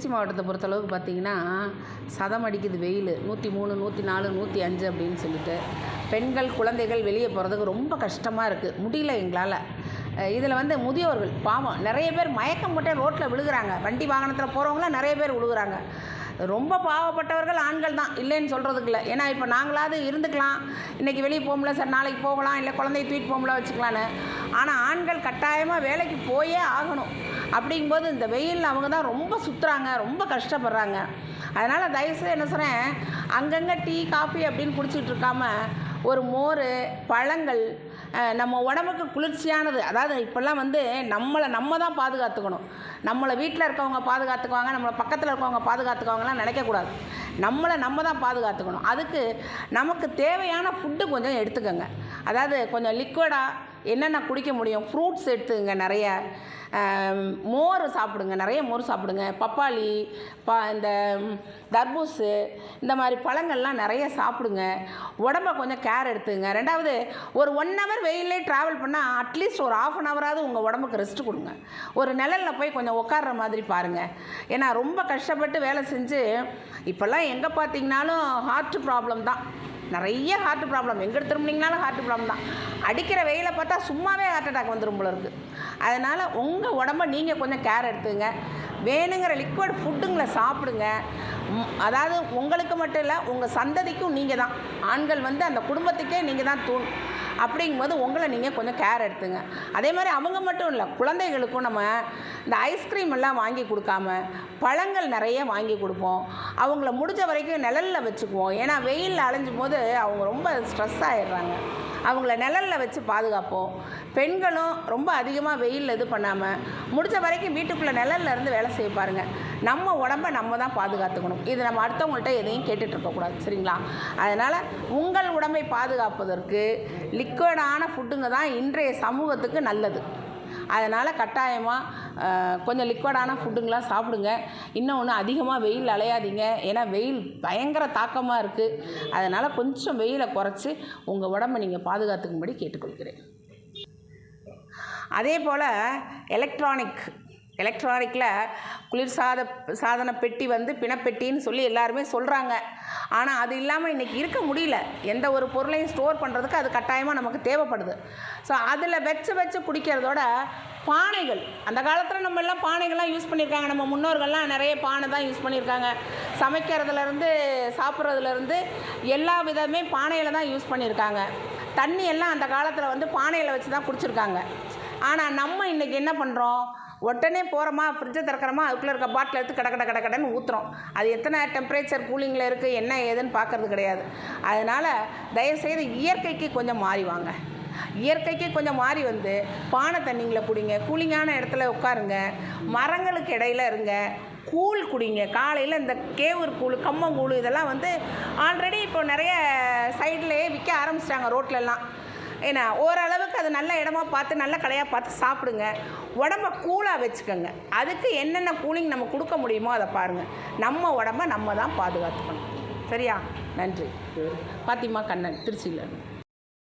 திருச்சி மாவட்டத்தை பொறுத்தளவுக்கு பார்த்தீங்கன்னா சதம் அடிக்குது வெயில். நூற்றி மூணு நூற்றி நாலு நூற்றி அஞ்சு அப்படின்னு சொல்லிட்டு. பெண்கள் குழந்தைகள் வெளியே போகிறதுக்கு ரொம்ப கஷ்டமாக இருக்குது முடியல எங்களால். இதில் வந்து முதியோர்கள் பாவம் நிறைய பேர் மயக்கம் போட்டே ரோட்டில் விழுகுறாங்க. வண்டி வாகனத்தில் போகிறவங்களாம் நிறைய பேர் விழுகிறாங்க. ரொம்ப பாவப்பட்டவர்கள் ஆண்கள் தான். இல்லைன்னு சொல்கிறதுக்கு இல்லை ஏன்னா இப்போ நாங்களாவது இருந்துக்கலாம். இன்றைக்கி வெளியே போகல சார் நாளைக்கு போகலாம். இல்லை குழந்தைய தூக்கிட்டு போகல வச்சுக்கலான்னு. ஆனால் ஆண்கள் கட்டாயமாக வேலைக்கு போயே ஆகணும். அப்படிங்கும்போது இந்த வெயிலில் அவங்க தான் ரொம்ப சுற்றுறாங்க ரொம்ப கஷ்டப்படுறாங்க. அதனால் தயவுசெய்து என்ன சொல்கிறேன் அங்கங்கே டீ காஃபி அப்படின்னு குடிச்சிட்டு இருக்காமல் ஒரு மோர் பழங்கள் நம்ம உடம்புக்கு குளிர்ச்சியானது. அதாவது இப்போல்லாம் வந்து நம்மளை நம்ம தான் பாதுகாத்துக்கணும். நம்மளை வீட்டில் இருக்கவங்க பாதுகாத்துக்குவாங்க நம்மளை பக்கத்தில் இருக்கவங்க பாதுகாத்துக்குவாங்கலாம் நினைக்கக்கூடாது நம்மளை நம்ம தான் பாதுகாத்துக்கணும். அதுக்கு நமக்கு தேவையான ஃபுட்டு கொஞ்சம் எடுத்துக்கோங்க. அதாவது கொஞ்சம் லிக்விடாக என்னென்ன குடிக்க முடியும்? ஃப்ரூட்ஸ் எடுத்துங்க நிறைய. மோர் சாப்பிடுங்க. நிறைய மோர் சாப்பிடுங்க. பப்பாளி பா இந்த தர்பூசு இந்த மாதிரி பழங்கள்லாம் நிறைய சாப்பிடுங்க. உடம்ப கொஞ்சம் கேர் எடுத்துங்க ரெண்டாவது ஒரு ஒன் ஹவர் வெயிலே ட்ராவல் பண்ணால் அட்லீஸ்ட் ஒரு ஆஃப் அன் ஹவராவது உங்கள் உடம்புக்கு ரெஸ்ட் கொடுங்க. ஒரு நிழலில் போய் கொஞ்சம் உட்கார்ற மாதிரி பாருங்கள் ஏன்னா ரொம்ப கஷ்டப்பட்டு வேலை செஞ்சு இப்போல்லாம் எங்கே பார்த்தீங்கனாலும் ஹார்ட் ப்ராப்ளம் தான். நிறைய ஹார்ட் ப்ராப்ளம் எங்கே திரும்பினீங்கனாலும் ஹார்ட் ப்ராப்ளம் தான். அடிக்கிற வெயிலை பார்த்தா சும்மாவே ஹார்ட் அட்டாக் வந்துடும் போல இருக்குது அதனால் உங்கள் உடம்ப நீங்கள் கொஞ்சம் கேர் எடுத்துங்க. வேணுங்கிற லிக்விட் ஃபுட்டுங்களை சாப்பிடுங்க. அதாவது உங்களுக்கு மட்டும் இல்லை உங்கள் சந்ததிக்கும் நீங்கள் தான். ஆண்கள் வந்து அந்த குடும்பத்துக்கே நீங்கள் தான் தூண். அப்படிங்கும்போது உங்களை நீங்கள் கொஞ்சம் கேர் எடுத்துங்க. அதே மாதிரி அவங்க மட்டும் இல்லை குழந்தைகளுக்கும் நம்ம இந்த ஐஸ்கிரீம் எல்லாம் வாங்கி கொடுக்காம பழங்கள் நிறைய வாங்கி கொடுப்போம். அவங்கள முடிஞ்ச வரைக்கும் நிழலில் வச்சுக்குவோம். ஏன்னா வெயிலில் அலைஞ்சும் போது அவங்க ரொம்ப ஸ்ட்ரெஸ் ஆயிடுறாங்க. அவங்கள நிழலில் வச்சு பாதுகாப்போம். பெண்களும் ரொம்ப அதிகமாக வெயிலில் இது பண்ணாமல் முடிஞ்ச வரைக்கும் வீட்டுக்குள்ளே நிழல்ல இருந்து வேலை செய்ய பாருங்கள் நம்ம உடம்ப நம்ம தான் பாதுகாத்துக்கணும். இது நம்ம அடுத்தவங்கள்ட்ட எதையும் கேட்டுட்டு இருக்கக்கூடாது சரிங்களா? அதனால் உங்கள் உடம்பை பாதுகாப்பதற்கு லிக்விடான ஃபுட்டுங்க தான் இன்றைய சமூகத்துக்கு நல்லது. அதனால் கட்டாயமாக கொஞ்சம் லிக்விடான ஃபுட்டுங்களாம் சாப்பிடுங்க. இன்னொன்று அதிகமாக வெயில் அலையாதீங்க. ஏன்னா வெயில் பயங்கர தாக்கமாக இருக்குது அதனால் கொஞ்சம் வெயிலை குறைச்சி உங்கள் உடம்பை நீங்கள் பாதுகாத்துக்கும்படி கேட்டுக்கொள்கிறேன். அதே போல் எலக்ட்ரானிக் எலக்ட்ரானிக்கில் குளிர்சாத சாதன பெட்டி வந்து பிணப்பெட்டின்னு சொல்லி எல்லாருமே சொல்கிறாங்க ஆனால் அது இல்லாமல் இன்றைக்கி இருக்க முடியல. எந்த ஒரு பொருளையும் ஸ்டோர் பண்ணுறதுக்கு அது கட்டாயமாக நமக்கு தேவைப்படுது. ஸோ அதில் வச்சு வச்சு குடிக்கிறதோட பானைகள். அந்த காலத்தில் நம்ம எல்லாம் பானைகள்லாம் யூஸ் பண்ணியிருக்காங்க. நம்ம முன்னோர்கள்லாம் நிறைய பானை தான் யூஸ் பண்ணியிருக்காங்க. சமைக்கிறதுலேருந்து சாப்பிட்றதுலேருந்து எல்லா விதமே பானையில் தான் யூஸ் பண்ணியிருக்காங்க. தண்ணி எல்லாம் அந்த காலத்தில் வந்து பானையில் வச்சு தான் குடிச்சிருக்காங்க. ஆனால் நம்ம இன்றைக்கி என்ன பண்ணுறோம் உடனே போகிறோமா ஃப்ரிட்ஜை திறக்கிறோமா அதுக்குள்ளே இருக்க பாட்டில் எடுத்து கட கட கட கடன்னு ஊற்றுறோம் அது எத்தனை டெம்பரேச்சர் கூலிங்கில் இருக்குது என்ன ஏதுன்னு பார்க்கறது கிடையாது. அதனால் தயவுசெய்து இயற்கைக்கு கொஞ்சம் மாறி வாங்க. இயற்கைக்கு கொஞ்சம் மாறி வந்து பானை தண்ணிங்களை குடிங்க. கூலிங்கான இடத்துல உட்காருங்க. மரங்களுக்கு இடையில இருங்க. கூழ் குடிங்க. காலையில் இந்த கேவூர் கூழ் கம்மங்கூழ் இதெல்லாம் வந்து ஆல்ரெடி இப்போ நிறைய சைட்லேயே விற்க ஆரம்பிச்சிட்டாங்க ரோட்லலாம் ஏன்னா ஓரளவுக்கு அது நல்ல இடமா பார்த்து நல்ல கடையாக பார்த்து சாப்பிடுங்க. உடம்ப கூலாக வச்சுக்கோங்க. அதுக்கு என்னென்ன கூலிங் நம்ம கொடுக்க முடியுமோ அதை பாருங்கள் நம்ம உடம்ப நம்ம தான் பாதுகாத்துக்கணும். சரியா? நன்றி. பாத்திமா கண்ணன் திருச்சியில்.